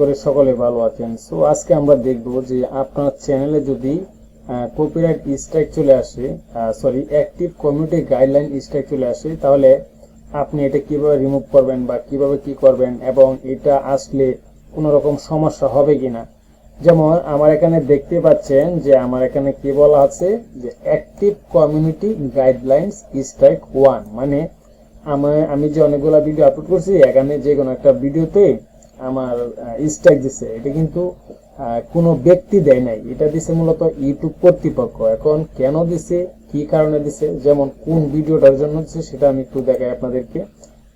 করে সকলে ভালো আছেন। সো আজকে আমরা দেখব যে আপনার চ্যানেলে যদি কপিরাইট স্ট্রাইক চলে আসে sorry active community guideline strike চলে আসে, তাহলে আপনি এটা কীভাবে রিমুভ করবেন বা কীভাবে কি করবেন এবং এটা আসলে কোনো রকম সমস্যা হবে কিনা? যেমন, আমার এখানে দেখতে পাচ্ছেন যে আমার এখানে কি বলা আছে? যে active community guidelines strike one মানে আমি যে অনেকগুলো ভিডিও আপলোড করছি, এখানে যে কোনো একটা ভিডিওতে আমার স্ট্রাইক দিছে। এটা কিন্তু কোনো ব্যক্তি দেয় নাই। এটা দিছে মূলত ইউটিউব কর্তৃপক্ষ। এখন কেন দিছে, কি কারণে দিছে, যেমন কোন ভিডিওটার জন্য দিছে, সেটা আমি একটু দেখাই আপনাদেরকে।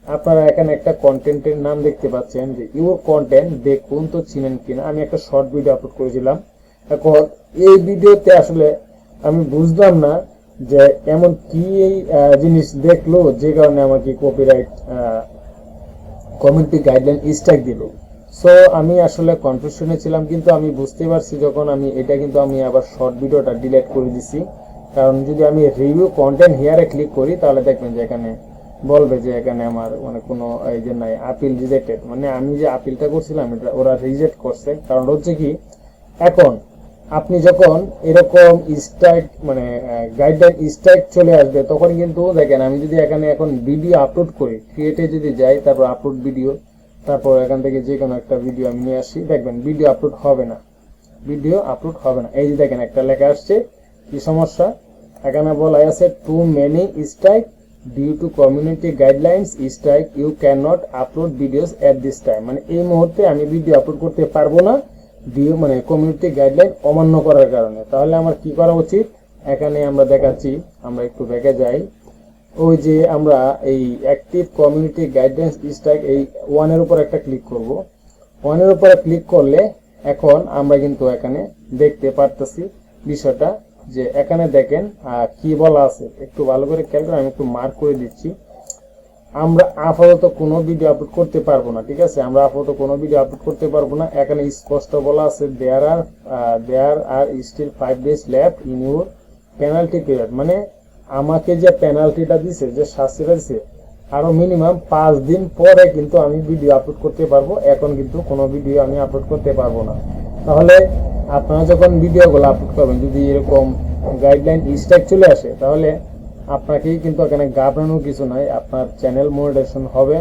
আপনারা এখানে একটা কন্টেন্টের নাম দেখতে পাচ্ছেন যে ইউর কন্টেন্ট দেখুন তো চিনেন কিনা? আমি একটা শর্ট ভিডিও আপলোড করেছিলাম। এখন এই ভিডিওতে আসলে আমি বুঝলাম না যে, এমন কি এই জিনিস দেখল, যে কারণে আমাকে কপিরাইট কমিউনিটি গাইডলাইন স্ট্রাইক দিল। সো আমি আসলে কনফিউশনে ছিলাম কিন্তু আমি বুঝতে পারছি যখন আমি, এটা কিন্তু আমি আবার শর্ট ভিডিওটা ডিলিট করে দিছি। কারণ যদি আমি রিভিউ কন্টেন্ট হিয়ারে ক্লিক করি, তাহলে দেখবেন যে এখানে বলবে যে এখানে আমার মানে কোনো, এই যে নাই আপিল রিজেক্টেড মানে আমি যে আপিলটা করছিলাম, এটা ওরা রিজেক্ট করছে। কারণ হচ্ছে কি, এখন আপনি যখন এরকম স্ট্রাইক মানে গাইডলাইন স্ট্রাইক চলে আসবে, তখন কিন্তু দেখেন, আমি যদি এখানে এখন ভিডিও আপলোড করি ক্রিয়েটে যদি যাই, তারপর আপলোড ভিডিও তারপর এখান থেকে যে কোনো একটা ভিডিও আমি নিয়ে আসি, দেখবেন ভিডিও আপলোড হবে না। ভিডিও আপলোড হবে না। এই যে দেখেন, একটা লেখা আসছে, কি সমস্যা? এখানে বলা আছে too many strike due to community guidelines strike you can not upload videos at this time মানে এই মুহূর্তে আমি ভিডিও আপলোড করতে পারব না। ডিউ মানে কমিউনিটি গাইডলাইন অমান্য করার কারণে। তাহলে আমার কি করা উচিত? এখানে আমরা দেখাচ্ছি, আমরা একটু ব্যাকে যাই। ওই যে আমরা এই অ্যাক্টিভ কমিউনিটি গাইডলাইন্স স্ট্রাইক এই ওয়ানের উপর একটা ক্লিক করব। ওয়ানের উপরে ক্লিক করলে এখন আমরা কিন্তু এখানে দেখতে পারতেছি বিষয়টা যে এখানে দেখেন কি বলা আছে? একটু ভালো করে খেয়াল করে আমি একটু মার্ক করে দিচ্ছি। আমরা আপাতত কোনো ভিডিও আপলোড করতে পারব না, ঠিক আছে? আমরা আপাতত কোনো ভিডিও আপলোড করতে পারব না। এখানে স্পষ্ট বলা আছে there are there are still five days left in your penalty period মানে আমাকে যে পেনাল্টিটা দিছে, যে শাস্তিটা দিছে, আরও মিনিমাম পাঁচ দিন পরে কিন্তু আমি ভিডিও আপলোড করতে পারব। এখন কিন্তু কোনো ভিডিও আমি আপলোড করতে পারব না। তাহলে আপনারা যখন ভিডিওগুলো আপলোড করবেন, যদি এরকম গাইডলাইন স্ট্রাইক চলে আসে, তাহলে আপনাকেই কিন্তু এখানে ঘাবড়ানোর কিছু নাই। আপনার চ্যানেল মনিটাইজেশন হবে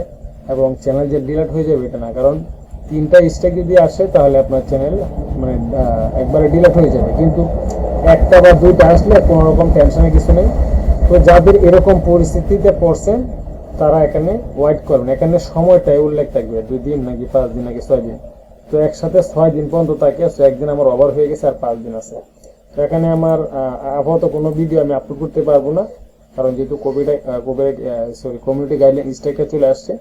এবং চ্যানেল যে ডিলেট হয়ে যাবে এটা না। কারণ তিনটা স্ট্রাইক যদি আসে, তাহলে আপনার চ্যানেল মানে একবারে ডিলেট হয়ে যাবে। কিন্তু একটা বা দুইটা আসলে কোনো রকম টেনশনের কিছু নেই। তো যাদের এরকম পরিস্থিতিতে পড়ছেন, তারা এখানে ওয়েট করবেন। এখানে সময়টাই উল্লেখ থাকবে। দুই দিন নাকি পাঁচ দিন নাকি ছয় দিন। তো একসাথে ছয় দিন পর্যন্ত থাকে তো একদিন আমার ওভার হয়ে গেছে আর পাঁচ দিন আছে। তো এখানে আমার আপাতত কোনো ভিডিও আমি আপলোড করতে পারব না। কারণ যেহেতু Covid Covid sorry community guideline striker চলে আসছে,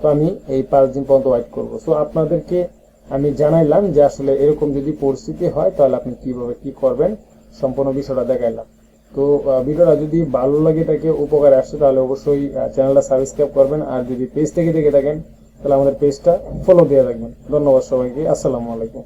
তো আমি এই পাঁচ দিন পর্যন্ত ওয়েট করব। সো আপনাদেরকে আমি জানাইলাম যে আসলে এরকম যদি পরিস্থিতি হয়, তাহলে আপনি কীভাবে কি করবেন, সম্পূর্ণ বিষয়টা দেখাইলাম। তো ভিডিওটা যদি ভালো লাগে, তাকে উপকারে আসছে, তাহলে অবশ্যই চ্যানেলটা সাবস্ক্রাইব করবেন, আর যদি পেজ থেকে দেখে থাকেন, তাহলে আমাদের পেজটা ফলো দিয়ে রাখবেন। ধন্যবাদ সবাইকে, আসসালামু আলাইকুম।